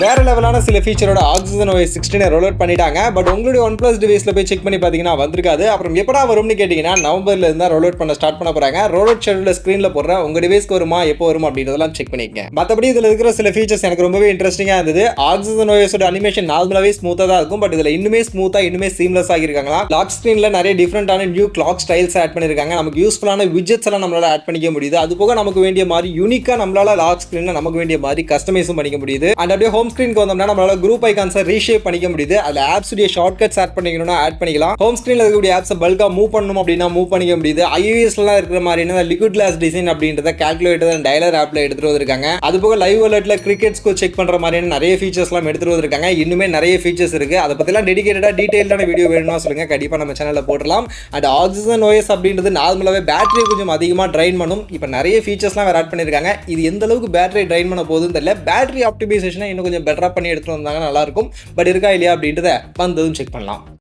வேற லெவலான சில ஃபீச்சரோட ஆக்சிஜன் ஓஎஸ் சிக்ஸ்டீனை ரோல் அவுட் பண்ணிட்டாங்க. பட் உங்களுடைய ஒன் பிளஸ் டிவைஸில் போய் செக் பண்ணி பார்த்தீங்கன்னா வந்திருக்காது. அப்புறம் எப்படா வரும்னு கேட்டிங்கன்னா நவம்பர்ல இருந்தால் ரோல் அவுட் பண்ண ஸ்டார்ட் பண்ண போகிறாங்க ரோல் அவுட் ஷெடியூல ஸ்க்ரீனில் போடுற உங்கள் டிவைஸ்க்கு வருமா எப்போ வரும் அப்படின்றதெல்லாம் செக் பண்ணிக்கங்க. மற்றபடி இதில் இருக்கிற சில ஃபீச்சர்ஸ் எனக்கு ரொம்பவே இன்ட்ரெஸ்டிங்காக இருந்தது. ஆக்சிஜன் ஓஎஸோட அனிமேஷன் நார்மலாகவே ஸ்மூத்தாக தான் இருக்கும். பட் இதில் இன்னுமே ஸ்மூத்தாக இன்னுமே சீம்லெஸ் ஆகியிருக்காங்களா? லாக் ஸ்க்ரீனில் நிறைய டிஃப்ரெண்டான நியூ கிளாக் ஸ்டைல்ஸ் ஆட் பண்ணியிருக்காங்க. நமக்கு யூஸ்ஃபுல்லான விஜெட்ஸ் எல்லாம் நம்மளால் ஆட் பண்ணிக்க முடியுது. அது போக நமக்கு வேண்டிய மாதிரி யூனிக்காக நம்மளால லாக் ஸ்க்ரீனில் நமக்கு வேண்டிய மாதிரி கஸ்டமைஸும் பண்ணிக்க முடியுது. அண்ட் அப்படியே ஹோம் ஸ்க்ரீனுக்கு வந்தோம்னா நம்மளால குரூப் ஐகான்ஸை ரீஷேப் பண்ணிக்க முடியுது. அதுல ஆப்ஸ் உடைய ஷார்ட் கட்ஸ் ஆட் பண்ணிக்கணும்னா ஆட் பண்ணிக்கலாம். ஹோம் ஸ்க்ரீனில் இருக்கக்கூடிய ஆப்ஸை பல்கா மூவ் பண்ணணும் அப்படின்னா மூவ் பண்ணிக்க முடியுது. ஐஓஎஸ்லாம் இருக்கிற மாதிரி லிக்விட் கிளாஸ் டிசைன் அப்படின்றத கால்குலேட்டர் அண்ட் டயலர் ஆப்ல எடுத்துட்டு வந்திருக்காங்க. அது போக லைவ் அலர்ட்ல கிரிக்கெட் ஸ்கோர் செக் பண்ற மாதிரியான நிறைய ஃபீச்சர்ஸ் எல்லாம் எடுத்துட்டு வந்திருக்காங்க. இன்னுமே நிறைய ஃபீச்சர்ஸ் இருக்கு. அதை பத்திலாம் டெடிகேட்டடா டீட்டெயிலான வீடியோ வேணும்னா சொல்லுங்க. கண்டிப்பா நம்ம சேனலில் போடலாம் அண்ட் ஆக்சிஜன் ஓஎஸ் அப்படின்றது நார்மலாவே பேட்டரி கொஞ்சம் அதிகமாக ட்ரைன் பண்ணும். இப்போ நிறைய ஃபீச்சர்ஸ்லாம் வேற ஆட் பண்ணியிருக்காங்க இது எந்த அளவுக்கு பேட்டரி ட்ரைன் பண்ண போகுதுன்னு தெரியல. பேட்டரி ஆப்டிமைசேஷனை இன்னும் கொஞ்சம் பெட்டரா பண்ணி எடுத்துட்டு வந்தாங்க நல்லா இருக்கும். பட் இருக்கா இல்லையா அப்படின்றத வந்ததும் செக் பண்ணலாம்.